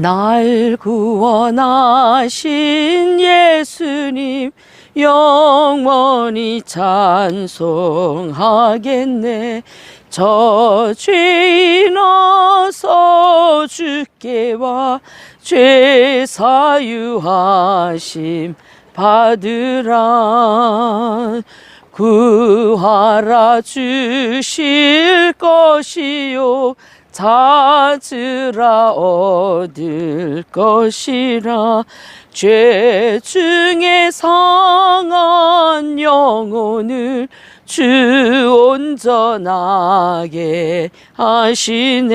날 구원하신 예수님 영원히 찬송하겠네. 저 죄인 어서 주께 와 죄 사유하심 받으라. 구하라 주실 것이요 찾으라 얻을 것이라. 죄 중에 상한 영혼을 주 온전하게 하시네.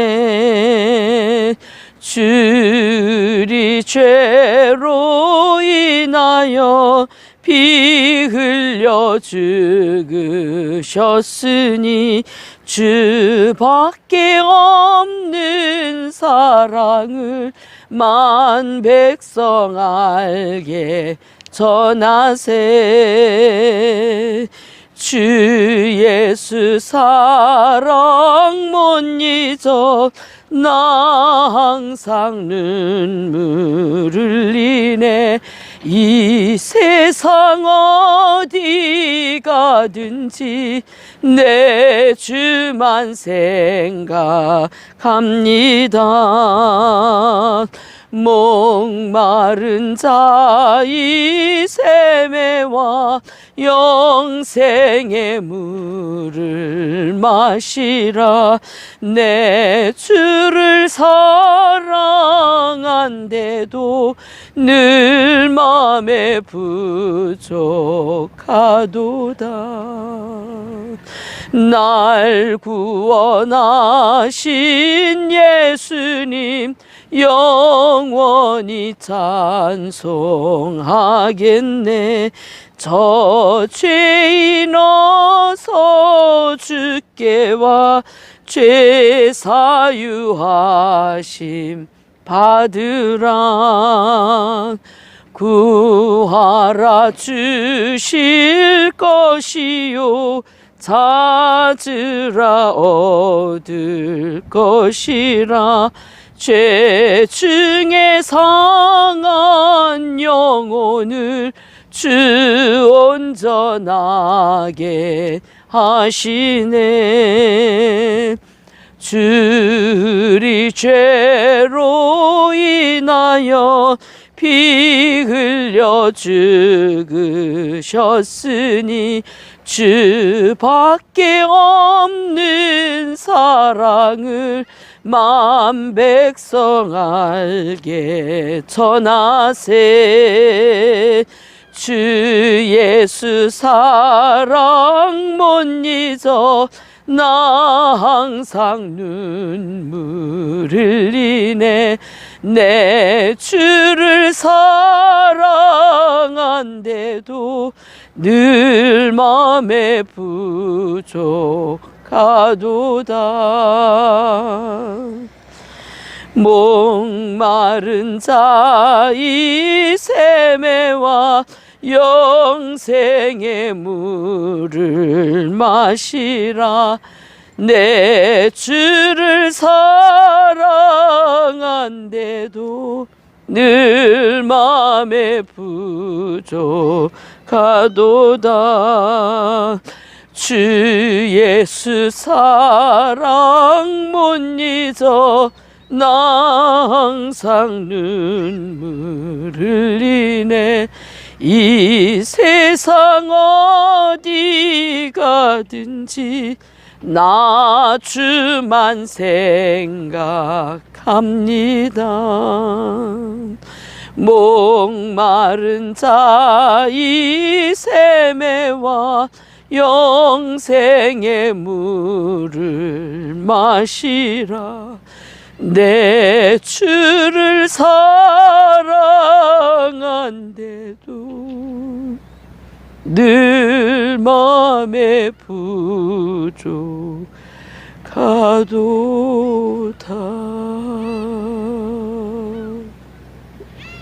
주리 죄로 인하여 피 흘려 죽으셨으니 주밖에 없는 사랑을 만 백성 알게 전하세. 주 예수 사랑 못 잊어 나 항상 눈물 흘리네 이 세상 어디 가든지 내 주만 생각합니다. 목마른 자이 샘에와 영생의 물을 마시라. 내 주를 사랑한데도 늘 맘에 부족하도다. 날 구원하신 예수님 영원히 찬송하겠네. 저 죄인 어서 주께 와 죄 사유하심 받으라. 구하라 주실 것이요. 찾으라 얻을 것이라 죄 중에 상한 영혼을 주 온전하게 하시네. 주리 죄로 인하여 피 흘려 죽으셨으니 주밖에 없는 사랑을 만 백성 알게 전하세. 주 예수 사랑 못 잊어 나 항상 눈물 흘리네. 내 주를 사랑한데도 늘 맘에 부족 하도다. 목마른 자이 샘에와 영생의 물을 마시라. 내 주를 사랑한데도 늘 맘에 부족하도다 주 예수 사랑 못 잊어 나 항상 눈물 흘리네. 이 세상 어디 가든지 나 주만 생각합니다. 목마른 자이 샘에와 영생의 물을 마시라. 내 주를 사랑한데도 늘 맘에 부족하도다